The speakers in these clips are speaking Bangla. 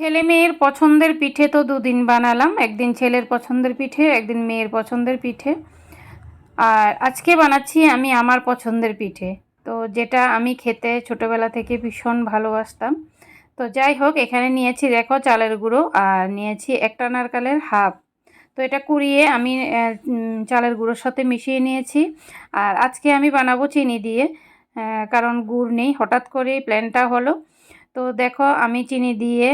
ছেলে মেয়ের পছন্দের পিঠে তো দুদিন বানালাম, একদিন ছেলের পছন্দের পিঠে, একদিন মেয়ের পছন্দের পিঠে। আর আজকে বানাচ্ছি আমি আমার পছন্দের পিঠে। তো যেটা আমি খেতে ছোটোবেলা থেকে ভীষণ ভালোবাসতাম। তো যাই হোক, এখানে নিয়েছি দেখো চালের গুঁড়ো আর নিয়েছি একটা নারকালের হাফ। তো এটা কুড়িয়ে আমি চালের গুঁড়োর সাথে মিশিয়ে নিয়েছি। আর আজকে আমি বানাবো চিনি দিয়ে কারণ গুড় নেই। হঠাৎ করেই প্ল্যানটা হলো। তো দেখো আমি চিনি দিয়ে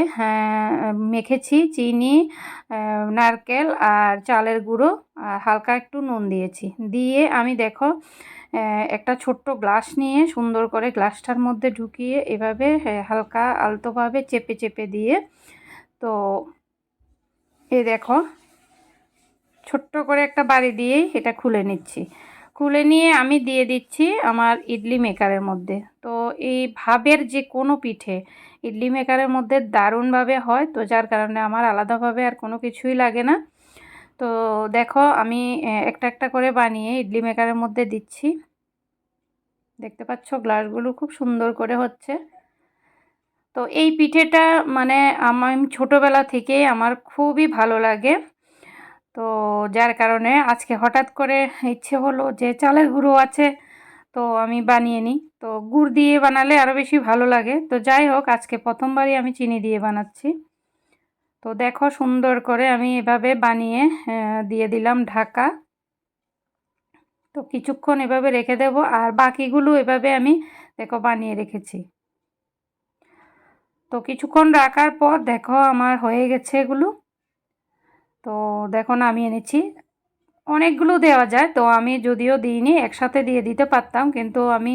মেখেছি চিনি নারকেল আর চালের গুঁড়ো আর হালকা একটু নুন দিয়েছি। দিয়ে আমি দেখো একটা ছোট্ট গ্লাস নিয়ে সুন্দর করে গ্লাসটার মধ্যে ঢুকিয়ে এভাবে হালকা আলতোভাবে চেপে চেপে দিয়ে, তো এ দেখো, ছোট্ট করে একটা বাড়ি দিয়েই এটা খুলে নিচ্ছি। খুলে নিয়ে আমি দিয়ে দিচ্ছি আমার ইডলি মেকারের মধ্যে। তো এই ভাবের যে কোনো পিঠে ইডলি মেকারের মধ্যে দারুণভাবে হয়, তো যার কারণে আমার আলাদাভাবে আর কোনো কিছুই লাগে না। তো দেখো আমি একটা একটা করে বানিয়ে ইডলি মেকারের মধ্যে দিচ্ছি। দেখতে পাচ্ছ গ্লাসগুলো খুব সুন্দর করে হচ্ছে। তো এই পিঠেটা মানে আমার ছোটোবেলা থেকেই আমার খুবই ভালো লাগে। তো যার কারণে আজকে হঠাৎ করে ইচ্ছে হলো যে চালের গুঁড়ো আছে, তো আমি বানিয়ে নিই। তো গুড় দিয়ে বানালে আরও বেশি ভালো লাগে। তো যাই হোক, আজকে প্রথমবারই আমি চিনি দিয়ে বানাচ্ছি। তো দেখো সুন্দর করে আমি এভাবে বানিয়ে দিয়ে দিলাম ঢাকা। তো কিছুক্ষণ এভাবে রেখে দেব আর বাকিগুলো এভাবে আমি দেখো বানিয়ে রেখেছি। তো কিছুক্ষণ রাখার পর দেখো আমার হয়ে গেছে এগুলো। তো দেখো না, আমি এনেছি। অনেকগুলো দেওয়া যায়, তো আমি যদিও দিইনি, একসাথে দিয়ে দিতে পারতাম, কিন্তু আমি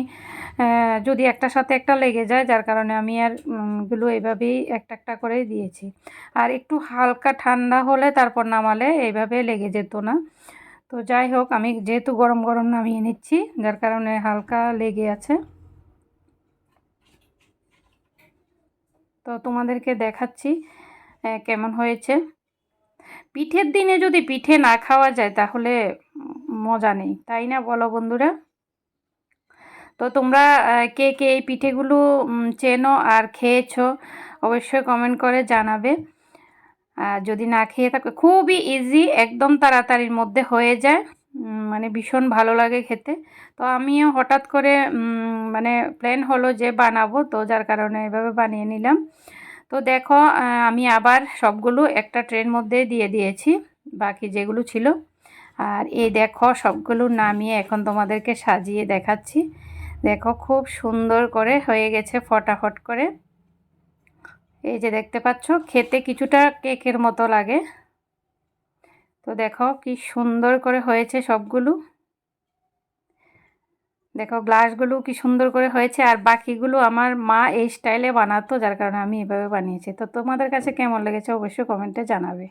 যদি একটার সাথে একটা লেগে যায়, যার কারণে আমি আরগুলো এইভাবেই একটা একটা করেই দিয়েছি। আর একটু হালকা ঠান্ডা হলে তারপর নামালে এইভাবে লেগে যেত না। তো যাই হোক, আমি যেহেতু গরম গরম নামিয়ে নিচ্ছি, যার কারণে হালকা লেগে আছে। তো তোমাদেরকে দেখাচ্ছি কেমন হয়েছে। পিঠের দিনে যদি পিঠে না খাওয়া যায় তাহলে মজা নেই, তাই না বলো বন্ধুরা? তো তোমরা কে কে এই পিঠেগুলো চেনো আর খেয়েছো অবশ্যই কমেন্ট করে জানাবে। আর যদি না খেয়ে থাকো, খুবই ইজি একদম তাড়াতাড়ির মধ্যে হয়ে যায়। মানে ভীষণ ভালো লাগে খেতে। তো আমিও হঠাৎ করে মানে প্ল্যান হলো যে বানাবো, তো যার কারণে এভাবে বানিয়ে নিলাম। তো দেখো আমি আবার সবগুলো একটা ট্রেন মধ্যে দিয়ে দিয়েছি, বাকি যেগুলো ছিল। আর এই দেখো, সবগুলো নামিয়ে এখন তোমাদেরকে সাজিয়ে দেখাচ্ছি। দেখো, খুব সুন্দর করে হয়ে গেছে ফটাফট করে। এই যে দেখতে পাচ্ছ, খেতে কিছুটা কেকের মতো লাগে। তো দেখো, কি সুন্দর করে হয়েছে সবগুলো। দেখো গ্লাসগুলো কি সুন্দর করে হয়েছে আর বাকিগুলো আমার মা এই স্টাইলে বানাতো, যার কারণে আমি এভাবে বানিয়েছি। তো তোমাদের কাছে কেমন লেগেছে অবশ্যই কমেন্টে জানাবে।